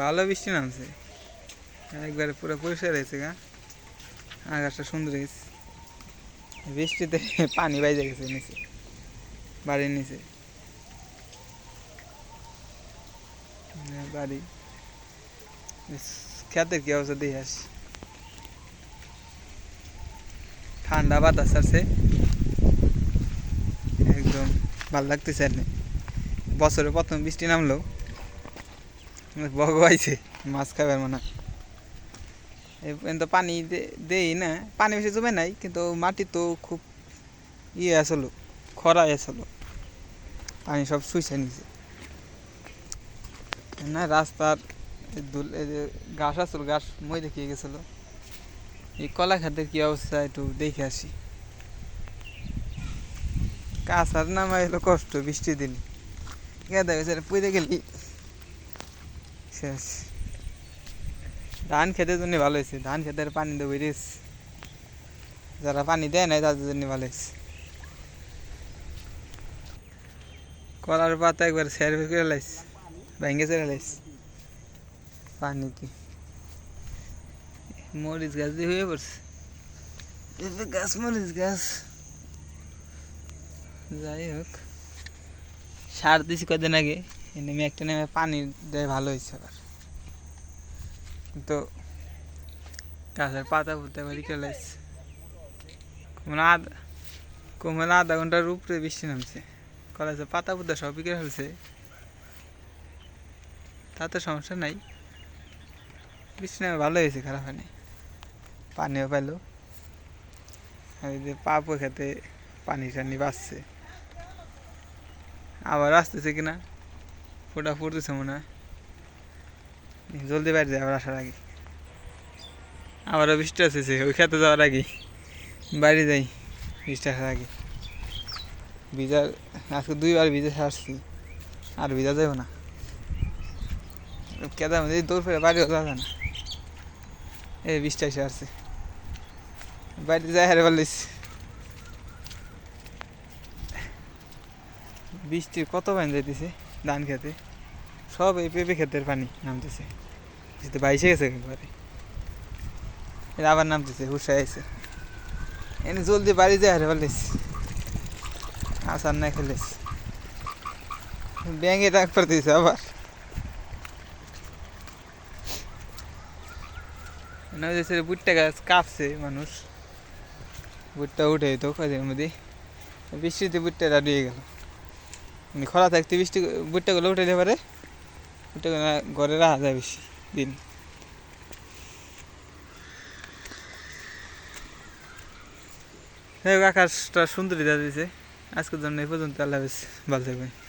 ভালো বৃষ্টি নামছে। একবারে পুরো পরিষ্কার হয়েছে গা। আকাশটা সুন্দর হয়েছে। বৃষ্টিতে পানি বাইজে গেছে নিচে বাড়ির নিচে। হ্যাঁ, বাড়ি। খেতের কি অবস্থা দিয়ে আস ঠান্ডা বাতাস আছে। একদম ভালো লাগতেছে আর বছরে প্রথম বৃষ্টি নামলো। বগ আইছে মাছ খাবার মানে পর্যন্ত পানি দেই না, পানি বেশি জমে নাই, কিন্তু মাটি তো খুব ইয়ে আসলো খরা আসলো। পানি সব শুইছে নিছে না, রাস্তার ঘাস আসলো, ঘাস মই দেখিয়ে গেছিল। এই কলা খাতের কি অবস্থা একটু দেখে আসি। কাঁচার নামা এলো কষ্ট, বৃষ্টির দিন। গেদা গেছে পুঁতে গেলি। শেষ। ধান খেতে জন্য ভালো হয়েছে। ধান খেতে পানি দেবো রেস যারা পানি দেয় নাই, তাদের জন্য ভালো হয়েছে। কলার পাতা একবার স্যার করে লাইছে। ভেঙে চলে লাইছে। পানিতে মরিচ গাছ দিয়ে হয়ে পড়ছে। গাছ, মরিচ গাছ। যাই হোক। সার দিছি কদিন আগে। নেমে একটা নেমে পানি দেয়, ভালো হয়েছে আবার। কিন্তু গাছের পাতা পুতা বাড়ি চলে আসছে কমলা আধা কমলা আধা ঘণ্টার উপরে বৃষ্টি নামছে। কলেজে পাতা পুতা সব বিক্রি ফেলছে তাতে সমস্যা নাই। বৃষ্টি নামে ভালো হয়েছে, খারাপ হয়নি। পানিও পেল আর যে পাপও খেতে পানি টানি বাঁচছে। আবার আসতেছে কিনা? ফোটা ফুটতেছে মনে হয়। জলদি বাইরে যায় আবার আসার আগে। আবারও বৃষ্টি আসতেছে, ওই খেতে যাওয়ার আগে। বাইরে যাই, বৃষ্টি আসার আগে। ভিজা, আজকে দুইবার ভিজে আসছি, আর ভিজা যাব না। কেদার মধ্যে দৌড় ফেলে বাড়িও যাওয়া যায় না। এই বৃষ্টি এসে আসছে। বাড়িতে যাই হারে বলিস। বৃষ্টির কত পানি যাইতেছে ধান খেতে? সব এই পেঁপে ক্ষেতের পানি নামতেছে। যেতে বাইসে গেছে একবারে এর আবার নামতেছে হুসায় আছে এনে জলদি বাড়ি যায় হারে বলিস আসার না খেলিস ব্যাঙে ডাক পড়তেছে আবার। না ওই যে বুটটা গাছ কাঁপছে মানুষ। বুটটা উঠে তো কদিনের মধ্যে। বৃষ্টিতে বুটটা দাঁড়িয়ে গেল। মানে খরা থাকতে বৃষ্টি বুটটাগুলো উঠে পারে বুটটাগুলো ঘরে রাখা যায় বেশি। দিন। আকাশটা সুন্দরী দাঁড়িয়েছে আজকের জন্য এই পর্যন্ত আল্লাহ হাফিজ। ভালো থাকবেন।